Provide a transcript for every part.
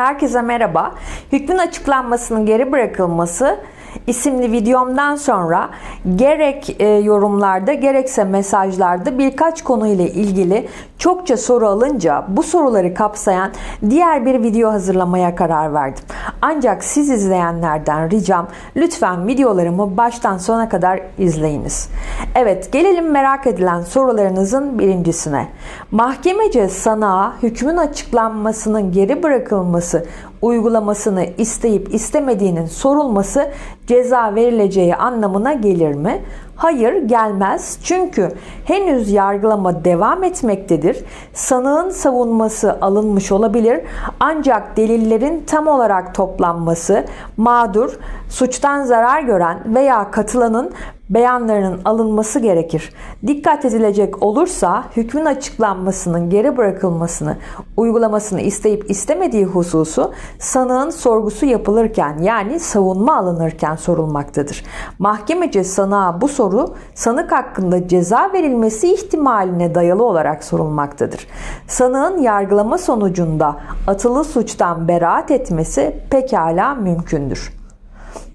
Herkese merhaba. Hükmün açıklanmasının geri bırakılması isimli videomdan sonra gerek e, yorumlarda gerekse mesajlarda birkaç konu ile ilgili çokça soru alınca bu soruları kapsayan diğer bir video hazırlamaya karar verdim. Ancak siz izleyenlerden ricam lütfen videolarımı baştan sona kadar izleyiniz. Evet gelelim merak edilen sorularınızın birincisine. Mahkemece sanağa hükmün açıklanmasının geri bırakılması uygulamasını isteyip istemediğinin sorulması ceza verileceği anlamına gelir mi? Hayır gelmez çünkü henüz yargılama devam etmektedir. Sanığın savunması alınmış olabilir ancak delillerin tam olarak toplanması, mağdur, suçtan zarar gören veya katılanın beyanlarının alınması gerekir. Dikkat edilecek olursa hükmün açıklanmasının geri bırakılmasını, uygulamasını isteyip istemediği hususu sanığın sorgusu yapılırken yani savunma alınırken sorulmaktadır. Mahkemece sanığa bu soru sanık hakkında ceza verilmesi ihtimaline dayalı olarak sorulmaktadır. Sanığın yargılama sonucunda atılı suçtan beraat etmesi pekala mümkündür.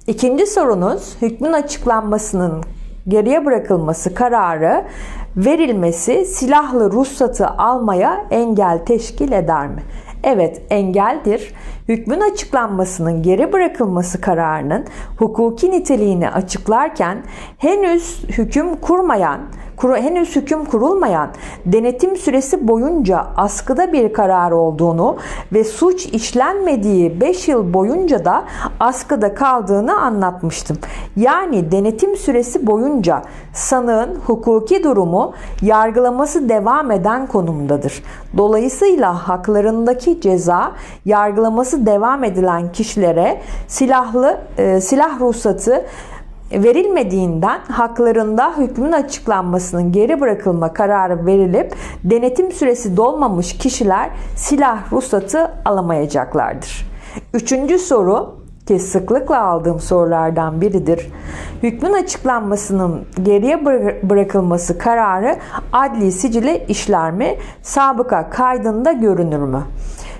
İkinci sorunuz hükmün açıklanmasının geriye bırakılması kararı verilmesi silahlı ruhsatı almaya engel teşkil eder mi? Evet engeldir. Hükmün açıklanmasının geri bırakılması kararının hukuki niteliğini açıklarken henüz hüküm kurmayan henüz hüküm kurulmayan denetim süresi boyunca askıda bir karar olduğunu ve suç işlenmediği 5 yıl boyunca da askıda kaldığını anlatmıştım. Yani denetim süresi boyunca sanığın hukuki durumu yargılaması devam eden konumdadır. Dolayısıyla haklarındaki ceza yargılaması devam edilen kişilere silahlı e, silah ruhsatı verilmediğinden haklarında hükmün açıklanmasının geri bırakılma kararı verilip denetim süresi dolmamış kişiler silah ruhsatı alamayacaklardır. Üçüncü soru ki sıklıkla aldığım sorulardan biridir. Hükmün açıklanmasının geriye bırakılması kararı adli sicile işler mi? Sabıka kaydında görünür mü?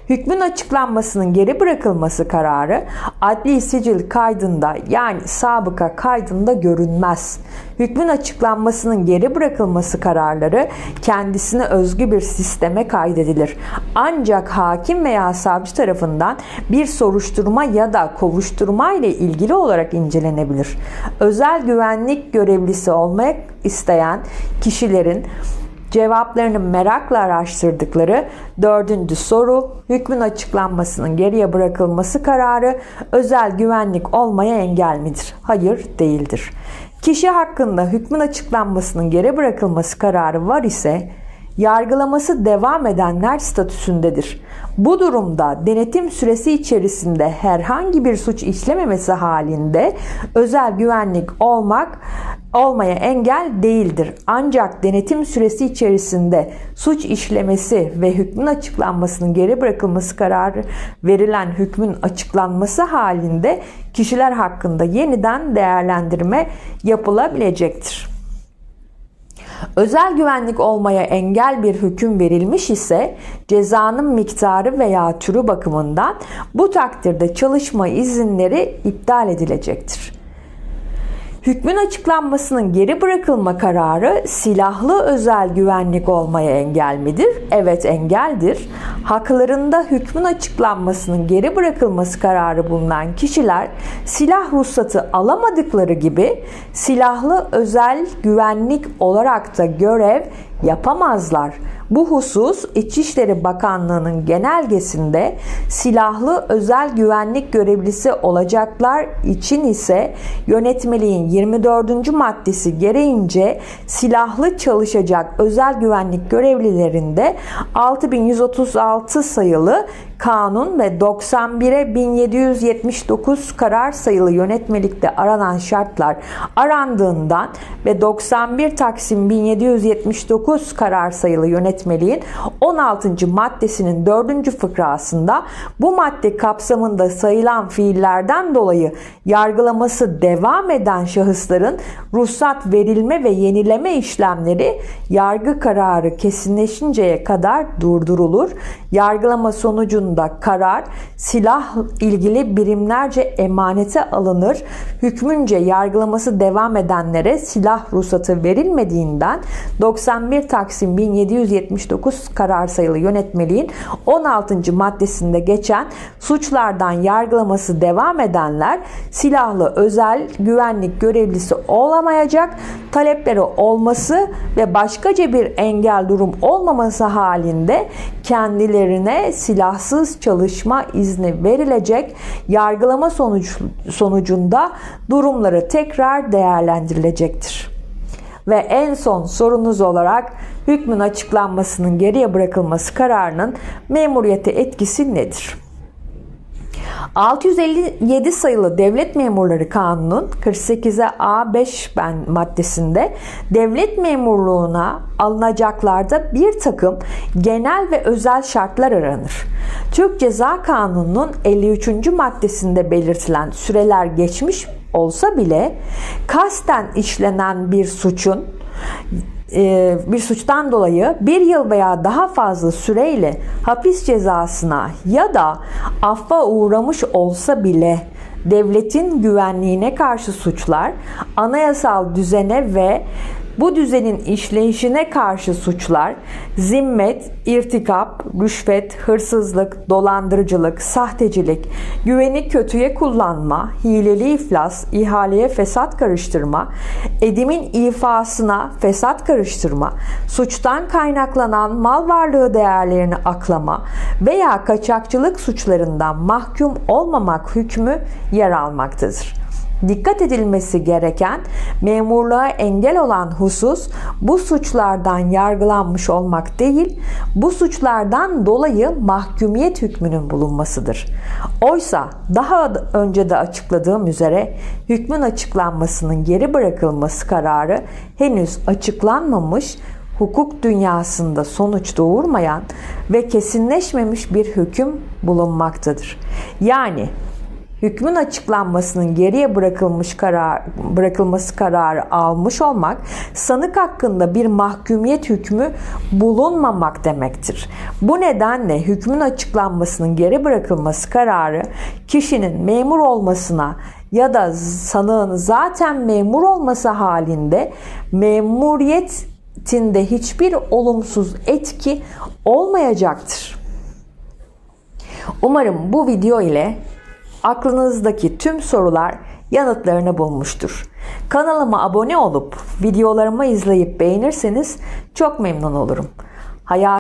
Hükmün açıklanmasının geri bırakılması kararı adli sicil kaydında yani sabıka kaydında görünmez. Hükmün açıklanmasının geri bırakılması kararları kendisine özgü bir sisteme kaydedilir. Ancak hakim veya savcı tarafından bir soruşturma ya da kovuşturma ile ilgili olarak incelenebilir. Özel güvenlik görevlisi olmak isteyen kişilerin cevaplarını merakla araştırdıkları dördüncü soru hükmün açıklanmasının geriye bırakılması kararı özel güvenlik olmaya engel midir? Hayır değildir. Kişi hakkında hükmün açıklanmasının geri bırakılması kararı var ise yargılaması devam edenler statüsündedir. Bu durumda denetim süresi içerisinde herhangi bir suç işlememesi halinde özel güvenlik olmak olmaya engel değildir. Ancak denetim süresi içerisinde suç işlemesi ve hükmün açıklanmasının geri bırakılması kararı verilen hükmün açıklanması halinde kişiler hakkında yeniden değerlendirme yapılabilecektir. Özel güvenlik olmaya engel bir hüküm verilmiş ise cezanın miktarı veya türü bakımından bu takdirde çalışma izinleri iptal edilecektir. Hükmün açıklanmasının geri bırakılma kararı silahlı özel güvenlik olmaya engel midir? Evet engeldir. Haklarında hükmün açıklanmasının geri bırakılması kararı bulunan kişiler silah ruhsatı alamadıkları gibi silahlı özel güvenlik olarak da görev yapamazlar. Bu husus İçişleri Bakanlığı'nın genelgesinde silahlı özel güvenlik görevlisi olacaklar için ise yönetmeliğin 24. maddesi gereğince silahlı çalışacak özel güvenlik görevlilerinde 6136 sayılı kanun ve 91'e 1779 karar sayılı yönetmelikte aranan şartlar arandığından ve 91 Taksim 1779 karar sayılı yönetmeliğin 16. maddesinin 4. fıkrasında bu madde kapsamında sayılan fiillerden dolayı yargılaması devam eden şahısların ruhsat verilme ve yenileme işlemleri yargı kararı kesinleşinceye kadar durdurulur. Yargılama sonucunda sonucunda karar silah ilgili birimlerce emanete alınır. Hükmünce yargılaması devam edenlere silah ruhsatı verilmediğinden 91 Taksim 1779 karar sayılı yönetmeliğin 16. maddesinde geçen suçlardan yargılaması devam edenler silahlı özel güvenlik görevlisi olamayacak, talepleri olması ve başkaca bir engel durum olmaması halinde kendilerine silahsız çalışma izni verilecek. Yargılama sonuç, sonucunda durumları tekrar değerlendirilecektir. Ve en son sorunuz olarak hükmün açıklanmasının geriye bırakılması kararının memuriyete etkisi nedir? 657 sayılı Devlet Memurları Kanunu'nun 48'e A5 ben maddesinde devlet memurluğuna alınacaklarda bir takım genel ve özel şartlar aranır. Türk Ceza Kanunu'nun 53. maddesinde belirtilen süreler geçmiş olsa bile kasten işlenen bir suçun bir suçtan dolayı bir yıl veya daha fazla süreyle hapis cezasına ya da affa uğramış olsa bile devletin güvenliğine karşı suçlar, anayasal düzene ve bu düzenin işleyişine karşı suçlar, zimmet, irtikap, rüşvet, hırsızlık, dolandırıcılık, sahtecilik, güveni kötüye kullanma, hileli iflas, ihaleye fesat karıştırma, edimin ifasına fesat karıştırma, suçtan kaynaklanan mal varlığı değerlerini aklama veya kaçakçılık suçlarından mahkum olmamak hükmü yer almaktadır. Dikkat edilmesi gereken memurluğa engel olan husus bu suçlardan yargılanmış olmak değil, bu suçlardan dolayı mahkumiyet hükmünün bulunmasıdır. Oysa daha önce de açıkladığım üzere hükmün açıklanmasının geri bırakılması kararı henüz açıklanmamış hukuk dünyasında sonuç doğurmayan ve kesinleşmemiş bir hüküm bulunmaktadır. Yani hükmün açıklanmasının geriye bırakılmış karar bırakılması kararı almış olmak sanık hakkında bir mahkumiyet hükmü bulunmamak demektir. Bu nedenle hükmün açıklanmasının geri bırakılması kararı kişinin memur olmasına ya da sanığın zaten memur olması halinde memuriyetinde hiçbir olumsuz etki olmayacaktır. Umarım bu video ile aklınızdaki tüm sorular yanıtlarını bulmuştur. Kanalıma abone olup videolarımı izleyip beğenirseniz çok memnun olurum. Hayat